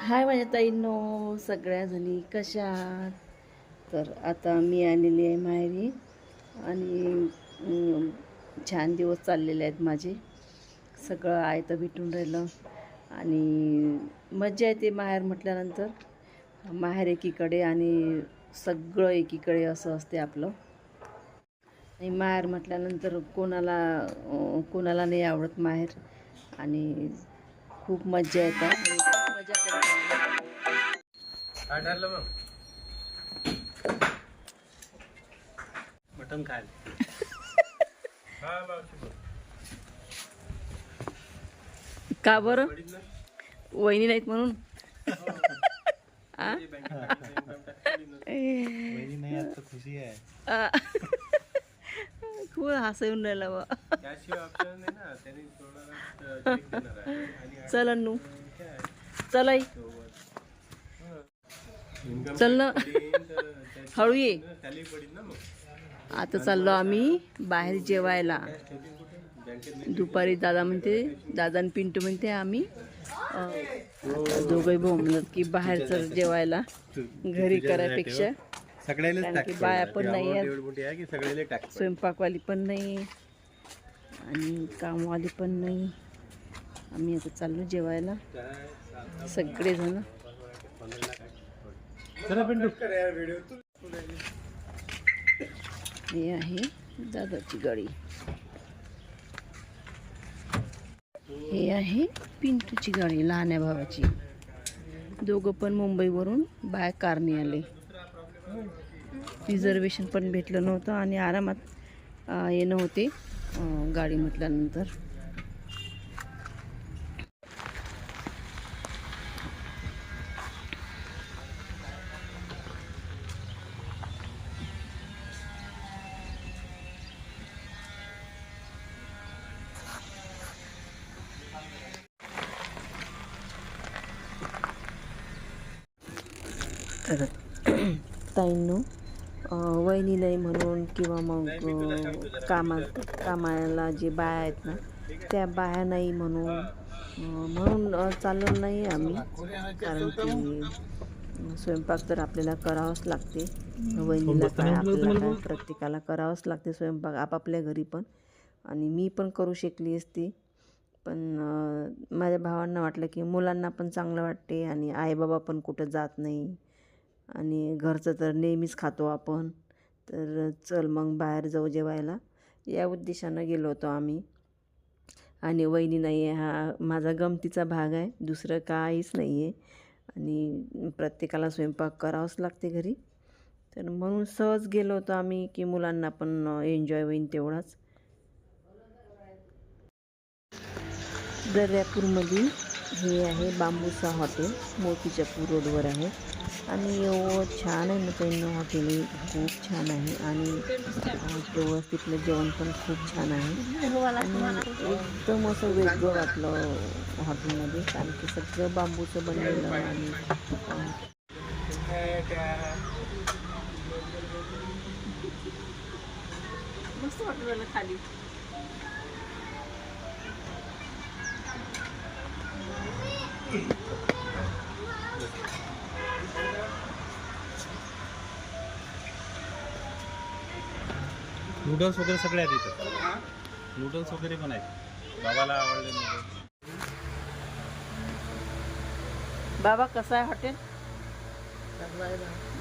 हाय माझ्या ताईंनो सगळ्या जणी कशा तर आता मी आलेली आहे माहेरी आणि छान दिवस चाललेले आहेत माझे. सगळं आयतं भेटून राहिलं आणि मज्जा येते माहेर म्हटल्यानंतर. माहेर एकीकडे आणि सगळं एकीकडे असं असते आपलं. आणि माहेर म्हटल्यानंतर कोणाला कोणाला नाही आवडत माहेर आणि खूप मज्जा येतात. मजा काय ठरलं मग. मटन खायला. हा. का बरं? वहिनी नाहीत म्हणून? आ. खूप हसं येऊन राहिलं बा. नाही ना. चल आई. चल ना. हळू ये. आता चाललो आम्ही बाहेर जेवायला. दुपारी दादा म्हणते दादा आणि पिंटू म्हणते आम्ही. अं, दोघंही भाऊ म्हणत की बाहेरचं जेवायला घरी करायपेक्षा. की बाया. पण नाही सगळ्याला स्वयंपाकवाली पण नाही. आणि कामवाली पण नाही. आम्ही आता चाललो जेवायला. सगळेजण. हे आहे दादाची गाडी. हे आहे पिंटूची गाडी लहान्या भावाची. दोघं पण मुंबईवरून बाय कारने आले रिझर्वेशन पण भेटलं नव्हतं आणि आरामात येणं होते गाडी म्हटल्यानंतर तर ताईंनो वहिनी नाही म्हणून किंवा मग कामा कामाला जे बाया आहेत ना त्या बाया नाही म्हणून म्हणून चाललो नाही आम्ही. कारण की स्वयंपाक तर आपल्याला करावाच लागते. वहिनीला काय आपल्याला काय प्रत्येकाला करावंच लागते स्वयंपाक आपापल्या घरी पण. आणि मी पण करू शकली असती. पण माझ्या भावांना वाटलं की मुलांना पण चांगलं वाटते आणि आईबाबा पण कुठं जात नाही. आणि घरचं तर नेहमीच खातो आपण. तर चल मग बाहेर जाऊ जेवायला. या उद्देशानं गेलो होतो आम्ही. आणि वहिनी नाही आहे हा माझा गमतीचा भाग आहे. दुसरं काहीच नाही आहे आणि प्रत्येकाला स्वयंपाक करावाच लागते घरी. तर म्हणून सहज गेलो होतो आम्ही की मुलांना पण एन्जॉय होईन तेवढाच. दर्यापूरमध्ये हे आहे बांबूसा हॉटेल. मोतीच्या रोडवर आहे. आणि एवढं छान आहे ना त्यांना हॉटेल खूप छान आहे. आणि तेव्हा तिथलं जेवण पण खूप छान आहे. आणि एकदम असं वेगळं वाटलं हॉटेलमध्ये कारण की सगळं बांबूचं बनलेलं आणि मस्त वाटलं खाली. नूडल्स वगैरे सगळे आहेत इथं. नूडल्स वगैरे पण आहेत. बाबाला आवडले नूडल्स बाबा कसं आहे हॉटेल?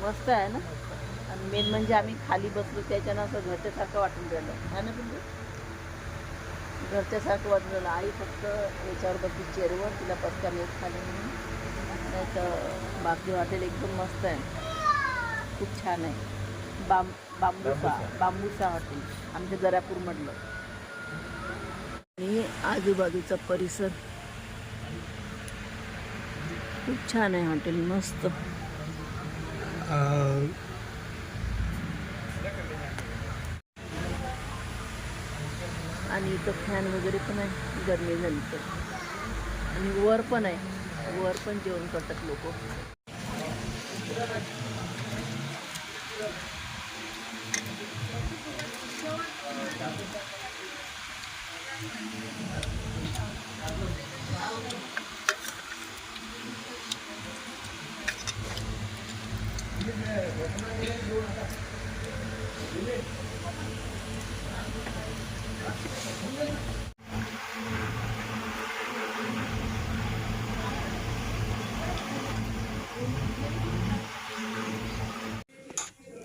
मस्त आहे ना? आणि मेन म्हणजे आम्ही खाली बसलो त्याच्यानं असं घरच्यासारखं वाटून राहिलं. आहे ना तुम्ही घरच्यासारखं वाटून राहिलं. आई फक्त याच्यावर बसली चेअरवर. तिला पटकन येत खाली म्हणून. नाही तर बाकी हॉटेल एकदम मस्त आहे. खूप छान आहे. बाम बांबूसा बांबूसा हॉटेल. आमच्या दर्यापूरमधलं. आणि आजूबाजूचा परिसर. खूप छान आहे हॉटेल मस्त. आणि इथं फॅन वगैरे पण आहे गरमी झाली तर. आणि वर पण आहे. वर पण जेवण करतात लोक.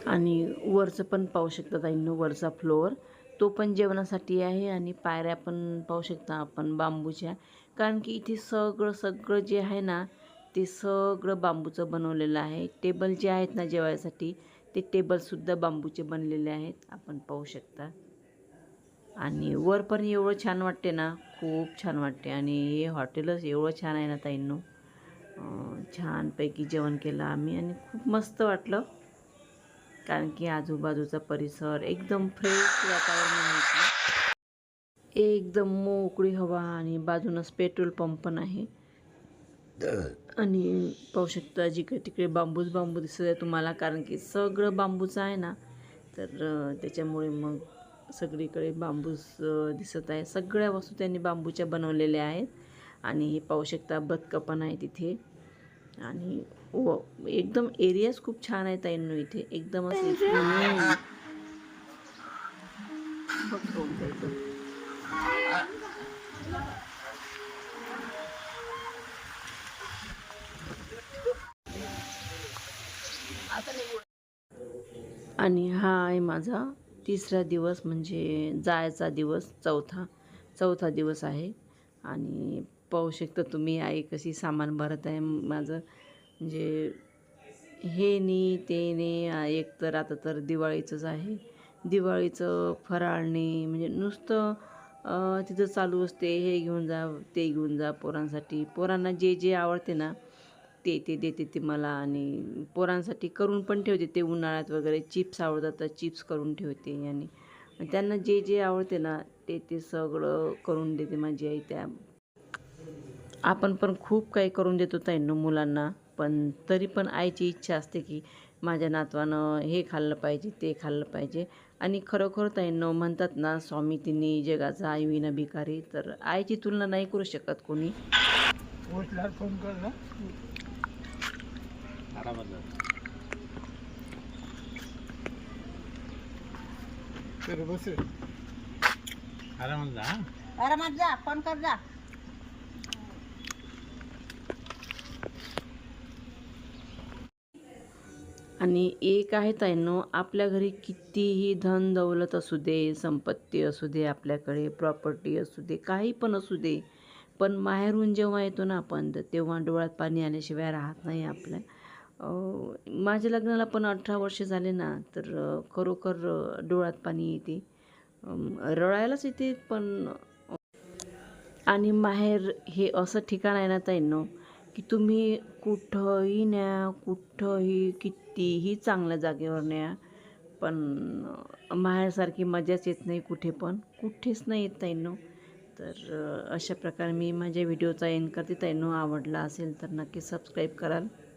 आणि वरचं पण पाहू शकता ताईंनो वरचा फ्लोअर तो पण जेवणासाठी आहे आणि पायऱ्या पण पाहू शकता आपण बांबूच्या. कारण की इथे सगळं सगळं जे आहे ना ते सगळं बांबूचं बनवलेलं आहे. टेबल जे आहेत ना जेवायसाठी ते टेबलसुद्धा बांबूचे बनलेले आहेत. आपण पाहू शकता. आणि वर पण एवढं छान वाटते ना. खूप छान वाटते. आणि हे हॉटेलच एवढं छान आहे ना ताईंनो. छानपैकी जेवण केलं आम्ही आणि खूप मस्त वाटलं. कारण की आजूबाजूचा परिसर एकदम फ्रेश वातावरण होतं एकदम मोकळी हवा आणि बाजूनच पेट्रोल पंप पण आहे. आणि पाहू शकता जिकडे तिकडे बांबूच बांबू दिसत आहे तुम्हाला कारण की सगळं बांबूचं आहे ना तर त्याच्यामुळे मग सगळीकडे बांबूच दिसत आहे. सगळ्या वस्तू त्यांनी बांबूच्या बनवलेल्या आहेत. आणि हे पाहू शकता बदकं पण आहे तिथे. आणि व एकदम एरियाच खूप छान आहे ताईंनो इथे. एकदम असं. बघ आणि हा आहे माझा तिसरा दिवस म्हणजे जायचा दिवस चौथा. चौथा दिवस आहे. आणि पाहू शकता तुम्ही आई कशी सामान भरत आहे माझं. म्हणजे हे नी ते नी एक तर आता तर दिवाळीचंच आहे. दिवाळीचं फराळणे म्हणजे नुसतं तिथं चालू असते हे घेऊन जा ते घेऊन जा पोरांसाठी. पोरांना जे जे आवडते ना ते ते देते ते मला आणि पोरांसाठी करून पण ठेवते. ते उन्हाळ्यात वगैरे चिप्स आवडतात तर चिप्स करून ठेवते आणि त्यांना जे जे आवडते ना ते ते सगळं करून देते माझी आई त्या. आपण पण खूप काही करून देतो ताईंनो मुलांना पण तरी पण आईची इच्छा असते की माझ्या नातवानं हे खाल्लं पाहिजे ते खाल्लं पाहिजे. आणि खरोखर ताईंनो म्हणतात ना स्वामी तिने जगाचा आई विना भिकारी. तर आईची तुलना नाही करू शकत कोणी. आरामात जा. आरामात जा हा. आरामात जा फोन कर जा आणि एक आहे ताईंनो आपल्या घरी कितीही धन दौलत असू दे संपत्ती असू दे आपल्याकडे प्रॉपर्टी असू दे काही पण असू दे पण माहेरून जेव्हा येतो ना आपण तर तेव्हा डोळ्यात पाणी आल्याशिवाय राहत नाही आपल्या माझ्या लग्नाला पण अठरा वर्ष झाले ना तर खरोखर डोळ्यात पाणी येते. रडायलाच येते पण आणि माहेर हे असं ठिकाण आहे ना ताईंनो की तुम्ही कुठंही न्या कुठंही कितीही चांगल्या जागेवर न्या पण माहेरसारखी मजाच येत नाही कुठे पण. कुठेच नाही येत ताईंनो. तर अशा प्रकारे मी माझ्या व्हिडिओचा एन करते. ताईंनो आवडला असेल तर नक्की सबस्क्राईब कराल.